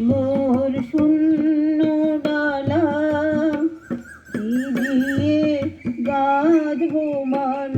মোর শূন্য ডালা ভিজিয়ে গাঁদবো মান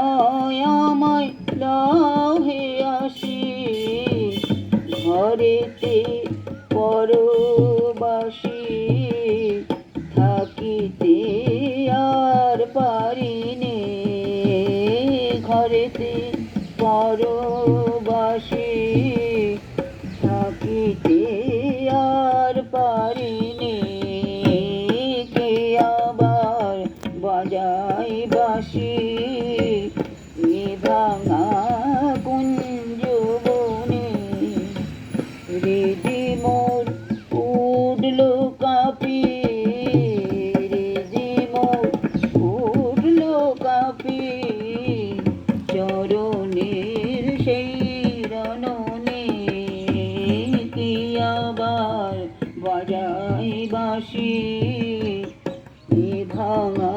নয় আমায় লহে আসি ঘরেতে পরবাসী থাকিতে আর পারিনে, ঘরেতে পরবাসী থাকিতে আর পারিনে, কে আবার বাজাই বাসি বাজাই বাসি ভাঙা